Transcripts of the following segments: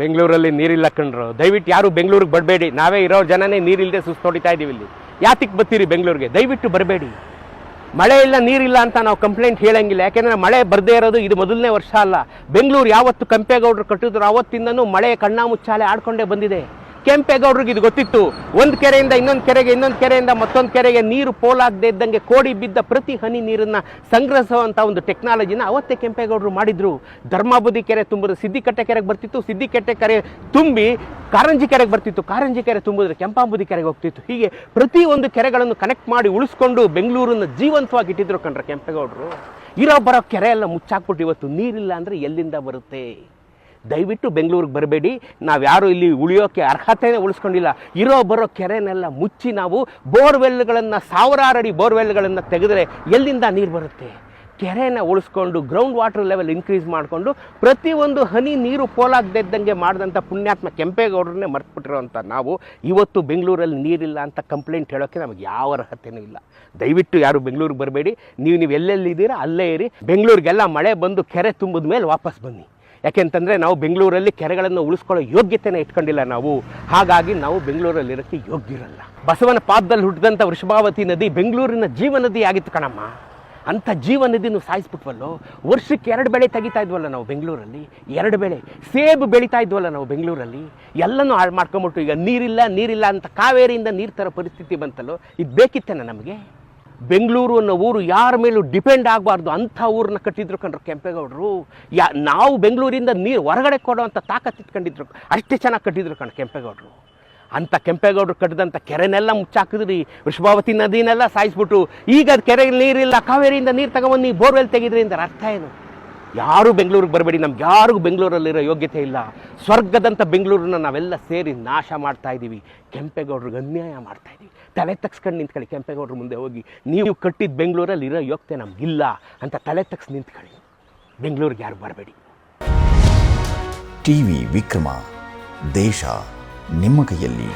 ಬೆಂಗಳೂರಲ್ಲಿ ನೀರಿಲ್ಲ ಕಣ್ರು. ದಯವಿಟ್ಟು ಯಾರು ಬೆಂಗಳೂರಿಗೆ ಬರಬೇಡಿ. ನಾವೇ ಇರೋ ಜನನೇ ನೀರಿಲ್ಲದೆ ಸುಸ್ತೊಡಿತಾ ಇದೀವಿ ಇಲ್ಲಿ. ಯಾತಿಗೆ ಬರ್ತೀರಿ ಬೆಂಗಳೂರಿಗೆ? ದಯವಿಟ್ಟು ಬರಬೇಡಿ. ಮಳೆ ಇಲ್ಲ, ನೀರಿಲ್ಲ ಅಂತ ನಾವು ಕಂಪ್ಲೇಂಟ್ ಹೇಳಂಗಿಲ್ಲ. ಯಾಕೆಂದರೆ ಮಳೆ ಬರದೇ ಇರೋದು ಇದು ಮೊದಲನೇ ವರ್ಷ ಅಲ್ಲ. ಬೆಂಗಳೂರು ಯಾವತ್ತು ಕಂಪೇಗೌಡರು ಕಟ್ಟಿದ್ರು ಆವತ್ತಿಂದನೂ ಮಳೆ ಕಣ್ಣಾಮುಚ್ಚಾಲೆ ಆಡ್ಕೊಂಡೇ ಬಂದಿದೆ. ಕೆಂಪೇಗೌಡರಿಗೆ ಇದು ಗೊತ್ತಿತ್ತು. ಒಂದು ಕೆರೆಯಿಂದ ಇನ್ನೊಂದು ಕೆರೆಗೆ, ಇನ್ನೊಂದು ಕೆರೆಯಿಂದ ಮತ್ತೊಂದು ಕೆರೆಗೆ ನೀರು ಪೋಲಾಗದೆ ಇದ್ದಂಗೆ ಕೋಡಿ ಬಿದ್ದ ಪ್ರತಿ ಹನಿ ನೀರನ್ನ ಸಂಗ್ರಹಿಸುವಂಥ ಒಂದು ಟೆಕ್ನಾಲಜಿನ ಅವತ್ತೇ ಕೆಂಪೇಗೌಡರು ಮಾಡಿದ್ರು. ಧರ್ಮಾಬುದಿ ಕೆರೆ ತುಂಬಿದ್ರು ಸಿದ್ದಿಕಟ್ಟೆ ಕೆರೆಗೆ ಬರ್ತಿತ್ತು. ಸಿದ್ದಿಕಟ್ಟೆ ಕೆರೆ ತುಂಬಿ ಕಾರಂಜಿ ಕೆರೆಗೆ ಬರ್ತಿತ್ತು. ಕಾರಂಜಿ ಕೆರೆ ತುಂಬಿದ್ರೆ ಕೆಂಪಾಂಬುದಿ ಕೆರೆಗೆ ಹೋಗ್ತಿತ್ತು. ಹೀಗೆ ಪ್ರತಿ ಒಂದು ಕೆರೆಗಳನ್ನು ಕನೆಕ್ಟ್ ಮಾಡಿ ಉಳಿಸ್ಕೊಂಡು ಬೆಂಗಳೂರನ್ನು ಜೀವಂತವಾಗಿ ಇಟ್ಟಿದ್ರು ಕಣ್ರ ಕೆಂಪೇಗೌಡರು. ಇರೋ ಬರೋ ಕೆರೆ ಎಲ್ಲ ಮುಚ್ಚಾಕ್ಬಿಟ್ಟು ಇವತ್ತು ನೀರಿಲ್ಲ ಅಂದರೆ ಎಲ್ಲಿಂದ ಬರುತ್ತೆ? ದಯವಿಟ್ಟು ಬೆಂಗಳೂರಿಗೆ ಬರಬೇಡಿ. ನಾವು ಯಾರು ಇಲ್ಲಿ ಉಳಿಯೋಕ್ಕೆ ಅರ್ಹತೆನೇ ಉಳಿಸ್ಕೊಂಡಿಲ್ಲ. ಇರೋ ಬರೋ ಕೆರೆನೆಲ್ಲ ಮುಚ್ಚಿ ನಾವು ಬೋರ್ವೆಲ್ಗಳನ್ನು ಸಾವಿರಾರು ಅಡಿ ಬೋರ್ವೆಲ್ಗಳನ್ನು ತೆಗೆದ್ರೆ ಎಲ್ಲಿಂದ ನೀರು ಬರುತ್ತೆ? ಕೆರೆನ ಉಳಿಸ್ಕೊಂಡು ಗ್ರೌಂಡ್ ವಾಟರ್ ಲೆವೆಲ್ ಇನ್ಕ್ರೀಸ್ ಮಾಡಿಕೊಂಡು, ಪ್ರತಿಯೊಂದು ಹನಿ ನೀರು ಪೋಲಾಗದಿದ್ದಂಗೆ ಮಾಡಿದಂಥ ಪುಣ್ಯಾತ್ಮ ಕೆಂಪೇಗೌಡರನ್ನೇ ಮರ್ತ್ಬಿಟ್ಟಿರೋಂಥ ನಾವು ಇವತ್ತು ಬೆಂಗಳೂರಲ್ಲಿ ನೀರಿಲ್ಲ ಅಂತ ಕಂಪ್ಲೇಂಟ್ ಹೇಳೋಕ್ಕೆ ನಮಗೆ ಯಾವ ಅರ್ಹತೆಯೂ ಇಲ್ಲ. ದಯವಿಟ್ಟು ಯಾರು ಬೆಂಗಳೂರಿಗೆ ಬರಬೇಡಿ. ನೀವು ನೀವು ಎಲ್ಲೆಲ್ಲಿದ್ದೀರಾ, ಅಲ್ಲೇ ಇರಿ. ಬೆಂಗಳೂರಿಗೆಲ್ಲ ಮಳೆ ಬಂದು ಕೆರೆ ತುಂಬಿದ ಮೇಲೆ ವಾಪಸ್ ಬನ್ನಿ. ಯಾಕೆಂತಂದರೆ ನಾವು ಬೆಂಗಳೂರಲ್ಲಿ ಕೆರೆಗಳನ್ನು ಉಳಿಸ್ಕೊಳ್ಳೋ ಯೋಗ್ಯತೆನೇ ಇಟ್ಕೊಂಡಿಲ್ಲ ನಾವು. ಹಾಗಾಗಿ ನಾವು ಬೆಂಗಳೂರಲ್ಲಿರೋಕ್ಕೆ ಯೋಗ್ಯರಲ್ಲ. ಬಸವನ ಪಾದದಲ್ಲಿ ಹುಟ್ಟಿದಂಥ ವೃಷಭಾವತಿ ನದಿ ಬೆಂಗಳೂರಿನ ಜೀವ ನದಿ ಆಗಿತ್ತು ಕಣಮ್ಮ. ಅಂಥ ಜೀವ ನದಿನೂ ಸಾಯಿಸ್ಬಿಟ್ವಲ್ಲೋ? ವರ್ಷಕ್ಕೆ ಎರಡು ಬೆಳೆ ತೆಗಿತಾ ಇದ್ವಲ್ಲ ನಾವು ಬೆಂಗಳೂರಲ್ಲಿ? ಎರಡು ಬೆಳೆ. ಸೇಬು ಬೆಳೀತಾ ಇದ್ವಲ್ಲ ನಾವು ಬೆಂಗಳೂರಲ್ಲಿ? ಎಲ್ಲನೂ ಹಾಳು ಮಾಡ್ಕೊಂಬಿಟ್ಟು ಈಗ ನೀರಿಲ್ಲ ನೀರಿಲ್ಲ ಅಂತ ಕಾವೇರಿಯಿಂದ ನೀರು ತರೋ ಪರಿಸ್ಥಿತಿ ಬಂತಲ್ಲೋ? ಇದು ಬೇಕಿತ್ತೇನ ನಮಗೆ? ಬೆಂಗಳೂರು ಅನ್ನೋ ಊರು ಯಾರ ಮೇಲೂ ಡಿಪೆಂಡ್ ಆಗಬಾರ್ದು. ಅಂಥ ಊರನ್ನ ಕಟ್ಟಿದ್ರು ಕಂಡ್ರು ಕೆಂಪೇಗೌಡರು. ಯಾ, ನಾವು ಬೆಂಗಳೂರಿಂದ ನೀರು ಹೊರಗಡೆ ಕೊಡೋವಂಥ ತಾಕತ್ತು ಇಟ್ಕೊಂಡಿದ್ರು. ಅಷ್ಟೇ ಚೆನ್ನಾಗಿ ಕಟ್ಟಿದ್ರು ಕಣ್ ಕೆಂಪೇಗೌಡರು. ಅಂಥ ಕೆಂಪೇಗೌಡರು ಕಟ್ಟಿದಂಥ ಕೆರೆನೆಲ್ಲ ಮುಚ್ಚಾಕಿದ್ರಿ. ವೃಷಭಾವತಿ ನದಿನೆಲ್ಲ ಸಾಯಿಸ್ಬಿಟ್ಟು ಈಗ ಅದು ಕೆರೆಗೆ ನೀರಿಲ್ಲ. ಕಾವೇರಿಯಿಂದ ನೀರು ತಗೊಂಬಂದು ನೀವು ಬೋರ್ವೆಲ್ ತೆಗೆದ್ರಿ ಅಂತ ಅರ್ಥ ಏನು? ಯಾರು ಬೆಂಗಳೂರಿಗೆ ಬರಬೇಡಿ ನಮ್ಗೆ ಯಾರಿಗೂ ಬೆಂಗಳೂರಲ್ಲಿರೋ ಯೋಗ್ಯತೆ ಇಲ್ಲ. ಸ್ವರ್ಗದಂಥ ಬೆಂಗಳೂರನ್ನ ನಾವೆಲ್ಲ ಸೇರಿ ನಾಶ ಮಾಡ್ತಾ ಇದ್ದೀವಿ ಕೆಂಪೇಗೌಡ್ರಿಗೆ ಅನ್ಯಾಯ ಮಾಡ್ತಾ ಇದ್ದೀವಿ ತಲೆ ತಗ್ಸ್ಕೊಂಡು ನಿಂತ್ಕೊಳ್ಳಿ ಕೆಂಪೇಗೌಡ್ರ ಮುಂದೆ ಹೋಗಿ. ನೀವು ಕಟ್ಟಿದ ಬೆಂಗಳೂರಲ್ಲಿ ಇರೋ ಯೋಗ್ಯತೆ ನಮಗಿಲ್ಲ ಅಂತ ತಲೆ ತಗ್ಸ್ ನಿಂತ್ಕೊಳ್ಳಿ. ಬೆಂಗಳೂರಿಗೆ ಯಾರು ಬರಬೇಡಿ. ಟಿವಿ ವಿಕ್ರಮ ದೇಶ ನಿಮ್ಮ ಕೈಯಲ್ಲಿ.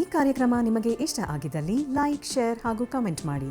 ಈ ಕಾರ್ಯಕ್ರಮ ನಿಮಗೆ ಇಷ್ಟ ಆಗಿದ್ದಲ್ಲಿ ಲೈಕ್ ಶೇರ್ ಹಾಗೂ ಕಮೆಂಟ್ ಮಾಡಿ.